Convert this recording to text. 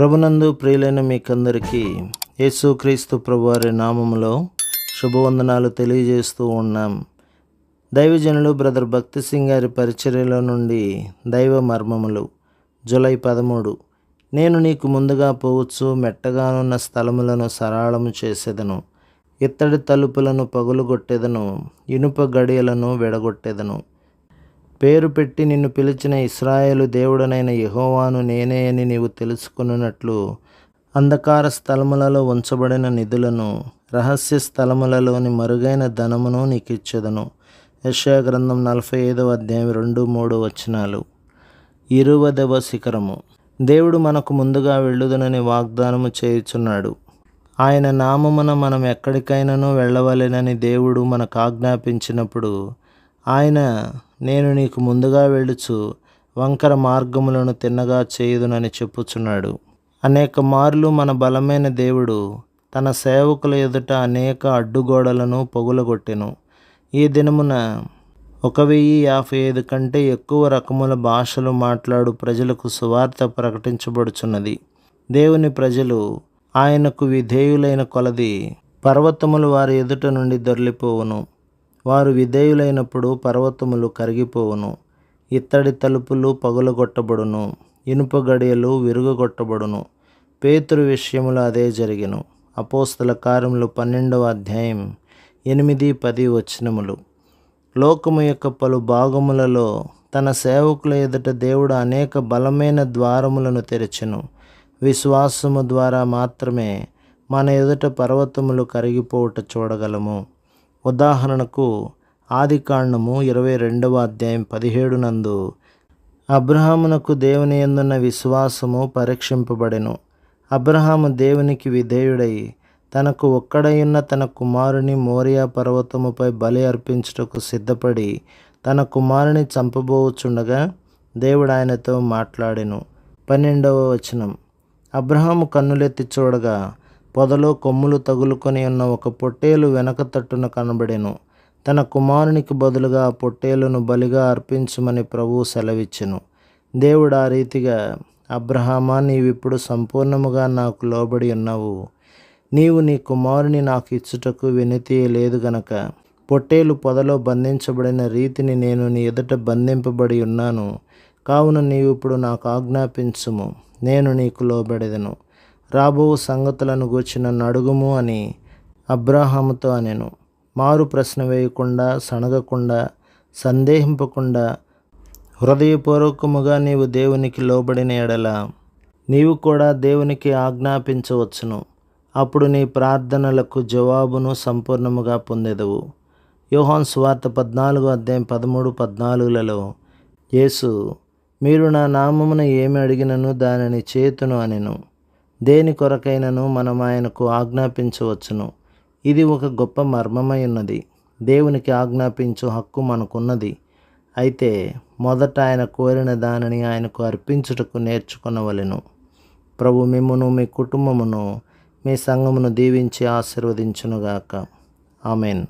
ప్రభునందు ప్రియులైన మీకందరికీ యేసుక్రీస్తు ప్రభువారి నామములో శుభవందనాలు తెలియజేస్తూ ఉన్నాం. దైవజనులు బ్రదర్ భక్తి సింగ్ గారి పరిచర్యలో నుండి దైవ మర్మములు. జూలై పదమూడు. నేను నీకు ముందుగా పోవచ్చు మెట్టగానున్న స్థలములను సరళము చేసేదను. ఇత్తడి తలుపులను పగులుగొట్టేదను ఇనుప గడియలను విడగొట్టేదను. పేరు పెట్టి నిన్ను పిలిచిన ఇస్రాయేలు దేవుడనైన యహోవాను నేనే అని నీవు తెలుసుకున్నట్లు అంధకార స్థలములలో ఉంచబడిన నిధులను రహస్య స్థలములలోని మరుగైన ధనమును నీకు ఇచ్చేదను గ్రంథం నలభై ఐదవ అధ్యాయం రెండు మూడు వచనాలు. ఇరువదవ శిఖరము. దేవుడు మనకు ముందుగా వెళ్ళుదనని వాగ్దానము చేయుచున్నాడు. ఆయన నామమున మనం ఎక్కడికైనానూ వెళ్ళవలెనని దేవుడు మనకు ఆజ్ఞాపించినప్పుడు ఆయన నేను నీకు ముందుగా వెళుచు వంకర మార్గములను తిన్నగా చేయుదునని చెప్పుచున్నాడు. అనేక మార్లు మన బలమైన దేవుడు తన సేవకుల ఎదుట అనేక అడ్డుగోడలను పొగులగొట్టెను. ఈ దినమున ఒక వెయ్యి యాభై ఐదు కంటే ఎక్కువ రకముల భాషలు మాట్లాడు ప్రజలకు సువార్త ప్రకటించబడుచున్నది. దేవుని ప్రజలు ఆయనకు విధేయులైన కొలది పర్వతములు వారి ఎదుట నుండి దొరిలిపోవును. వారు విధేయులైనప్పుడు పర్వతములు కరిగిపోవును. ఇత్తడి తలుపులు పగులగొట్టబడును. ఇనుప గడియలు విరుగగొట్టబడును. పేతురు విషయములు అదే జరిగెను. అపోస్తల కార్యములు పన్నెండవ అధ్యాయం ఎనిమిది పది వచనములు. లోకము యొక్క పలు భాగములలో తన సేవకుల ఎదుట దేవుడు అనేక బలమైన ద్వారములను తెరచెను. విశ్వాసము ద్వారా మాత్రమే మన ఎదుట పర్వతములు కరిగిపోవుట చూడగలము. ఉదాహరణకు ఆది కాండము ఇరవై రెండవ అధ్యాయం పదిహేడు నందు అబ్రహామునకు దేవుని ఎందున్న విశ్వాసము పరీక్షింపబడెను. అబ్రహాము దేవునికి విధేయుడై తనకు ఒక్కడయున్న తన కుమారుని మోరియా పర్వతముపై బలి అర్పించుటకు సిద్ధపడి తన కుమారుని చంపబోచుండగా దేవుడు ఆయనతో మాట్లాడెను. పన్నెండవ వచనం అబ్రహాము కన్నులెత్తి చూడగా పొదలో కొమ్ములు తగులుకొని ఉన్న ఒక పొట్టేలు వెనక తట్టున కనబడెను. తన కుమారునికి బదులుగా ఆ పొట్టేలును బలిగా అర్పించమని ప్రభువు సెలవిచ్చెను. దేవుడు ఆ రీతిగా అబ్రహామా నీవిప్పుడు సంపూర్ణముగా నాకు లోబడి ఉన్నావు. నీవు నీ కుమారుని నాకు ఇచ్చుటకు వినతి లేదు గనక పొట్టేలు పొదలో బంధించబడిన రీతిని నేను నీ ఎదుట బంధింపబడి ఉన్నాను. కావున నీవు ఇప్పుడు నాకు ఆజ్ఞాపించుము. నేను నీకు లోబడెదను. రాబో సంగతులను గూర్చిన నడుగుము అని అబ్రాహాముతో అనెను. మారు ప్రశ్న వేయకుండా సణగకుండా సందేహింపకుండా హృదయపూర్వకముగా నీవు దేవునికి లోబడిన ఎడల నీవు కూడా దేవునికి ఆజ్ఞాపించవచ్చును. అప్పుడు నీ ప్రార్థనలకు జవాబును సంపూర్ణముగా పొందెదవు. యోహాన్ స్వార్త పద్నాలుగు అధ్యాయం పదమూడు పద్నాలుగులలో యేసు మీరు నా నామమున ఏమి అడిగినను దానిని చేతును అనెను. దేని కొరకైనను మనం ఆయనకు ఆజ్ఞాపించవచ్చును? ఇది ఒక గొప్ప మర్మమై ఉన్నది దేవునికి ఆజ్ఞాపించు హక్కు మనకున్నది. అయితే మొదట ఆయన కోరిన దానిని ఆయనకు అర్పించుటకు నేర్చుకొనవలెను. ప్రభు మిమ్మును మీ కుటుంబమును మీ సంఘమును దీవించి ఆశీర్వదించునుగాక. ఆమెన్.